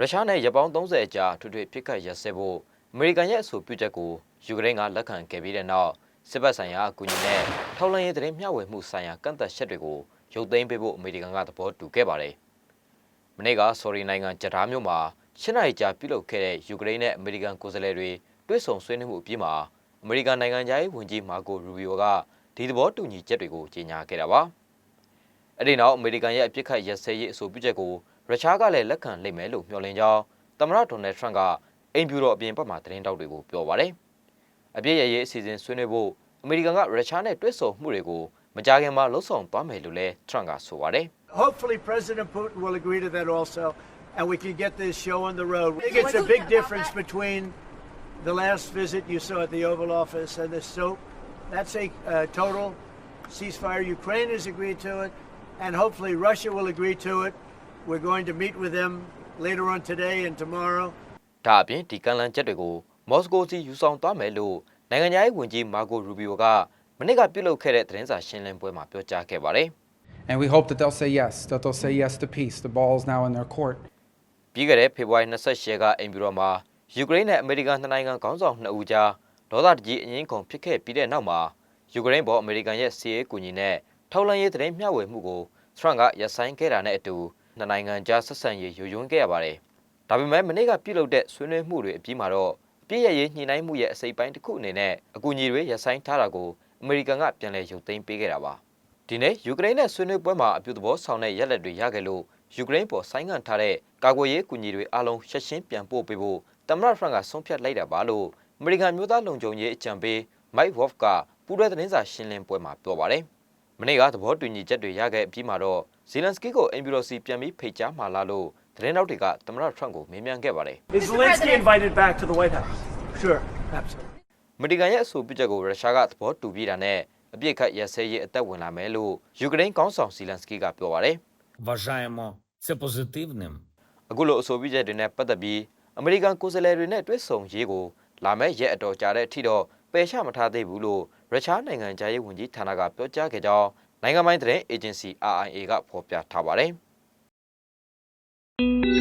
ရုရှားနဲ့ရပောင်း30အကြာထွေထွေပြစ်ခတ်ရစဲဖို့အမေရိကန်ရဲ့အဆိုပြုချက်ကိုယူကရိန်းကလက်ခံခဲ့ပြီးတဲ့နောက်စစ်ဘက်ဆိုင်ရာအကူအညီနဲ့ထောက်လှမ်းရေးသတင်းမျှဝေမှုဆိုင်ရာကန့်သက်ချက်တွေကိုရုပ်သိမ်းပေးဖို့အမေရိကန်ကသဘောတူခဲ့ပါတယ်။မနေ့ကဆော်ရီနိုင်ငံဂျဒါမြို့မှာရှင်းနိုင်ကြာပြုလုပ်ခဲ့တဲ့ယူကရိန်းနဲ့အမေရိကန်ကိုယ်စားလှယ်တွေတွေ့ဆုံဆွေးနွေးမှုအပြီးမှာအမေရိကန်နိုင်ငံသားရေးဝန်ကြီးမာကိုရူဘီယိုကဒီသဘောတူညီချက်တွေကိုကြေညာခဲ့တာပါ။အဲ့ဒီနောက်အမေရိကန်ရဲ့အပြစ်ခတ်ရစဲရေးအဆိုပြုချက်ကို ရုရှားကလည်းလက်ခံလိမ့်မယ်လို့မျှော်လင့်ကြောင်းသမ္မတဒေါ်နယ်ထရန့်ကအိမ်ဖြူတော်အပြင်ဘက်မှာသတင်းတောက်တွေကိုပြောပါတယ်။အပြစ်ရရေးအစီအစဉ်ဆွေးနွေးဖို့အမေရိကန်ကရုရှားနဲ့တွဲဆုံမှုတွေကိုမကြာခင်မှာလှုပ်ဆောင်သွားမယ်လို့လည်းထရန့်ကဆိုပါတယ် Hopefully, President Putin will agree to that also, and we can get this show on the road. I think it's a big difference between the last visit you saw at the Oval Office and this. So that's a uh, total ceasefire. Ukraine has agreed to it, and hopefully Russia will agree to it. We're going to meet with them later on today and tomorrow. ။ဒါအပြင်ဒီကန့်လန့်ချက်တွေကိုမော်စကိုစီယူဆောင်သွားမယ်လို့နိုင်ငံသားရေးဝန်ကြီးမာကိုရူဘီယိုကမနေ့ကပြုလုပ်ခဲ့တဲ့သတင်းစာရှင်းလင်းပွဲမှာပြောကြားခဲ့ပါတယ် And we hope that they'll say yes, that they'll say yes to peace. The ball is now in their court. ။ပြီးခဲ့တဲ့ဖေဖော်ဝါရီ28ရက်ကအိမ်ဖြူတော်မှာယူကရိန်းနဲ့အမေရိကန်နှစ်နိုင်ငံခေါင်းဆောင်နှစ်ဦးကြားဒေါသတကြီးအငင်းခုန်ဖြစ်ခဲ့ပြီးတဲ့နောက်မှာယူကရိန်းပေါ်အမေရိကန်ရဲ့စီးရေးကူညီနဲ့ထောက်လှမ်းရေးသတင်းမျှဝေမှုကိုထရန့်ကရပ်ဆိုင်းခဲ့တာနဲ့အတူ နှစ်နိုင်ငံကြားဆက်ဆံရေးယိုယွင်းခဲ့ရပါတယ်။ဒါပေမဲ့မနေ့ကပြုလုပ်တဲ့ဆွေးနွေးမှုတွေအပြီးမှာတော့အပြည့်ရရေးညှိနှိုင်းမှုရဲ့အစိပ်ပိုင်းတစ်ခုအနေနဲ့အကူအညီတွေရပ်ဆိုင်းထားတာကိုအမေရိကန်ကပြန်လည်ရုပ်သိမ်းပေးခဲ့တာပါ။ဒီနေ့ယူကရိန်းနဲ့ဆွေးနွေးပွဲမှာအပြုသဘောဆောင်တဲ့ရက်လက်တွေရခဲ့လို့ယူကရိန်းပေါ်ဆိုင်းငံ့ထားတဲ့ကာကွယ်ရေးအကူအညီတွေအလုံးရှက်ရှင်းပြန်ပို့ပေးဖို့သမ္မတဖရန့်ကဆုံးဖြတ်လိုက်တာပါလို့အမေရိကန်မျိုးသားလုံခြုံရေးအကြံပေး Mike Wolf ကပူးတွဲသတင်းစာရှင်းလင်းပွဲမှာပြောပါတယ်။ မနေ့ကသဘောတူညီချက်တွေရခဲ့အပြီးမှာတော့ဇီလန်စကီကိုအင်ဖြူတော်စီပြန်ပြီးဖိတ်ကြားမှာလာလို့သတင်းတောက်တွေကသမ္မတထရန့်ကိုမေးမြန်းခဲ့ပါတယ် Is Zelensky invited back to the White House? Sure, absolutely. ။အမေရိကန်ရဲ့အဆိုပြုချက်ကိုရုရှားကသဘောတူပြီးတာနဲ့အပြစ်ခတ်ရစဲရေးအသက်ဝင်လာမယ်လို့ယူကရိန်းကောင်းဆောင်ဇီလန်စကီကပြောပါတယ်။ Вважаємо це позитивним. အခုလိုအဆိုပြုချက်တွေနဲ့ပတ်သက်ပြီးအမေရိကန်ကိုယ်စားလှယ်တွေနဲ့တွေ့ဆုံရေးကိုလာမယ့်ရက်အတော်ကြာတဲ့အထိတော့ ပယ်ချမထားသေးဘူးလို့ရုရှားနိုင်ငံခြားရေးဝန်ကြီးဌာနကပြောကြားခဲ့ကြောင်းနိုင်ငံပိုင်သတင်းအေဂျင်စီ RIA ကဖော်ပြထားပါတယ်။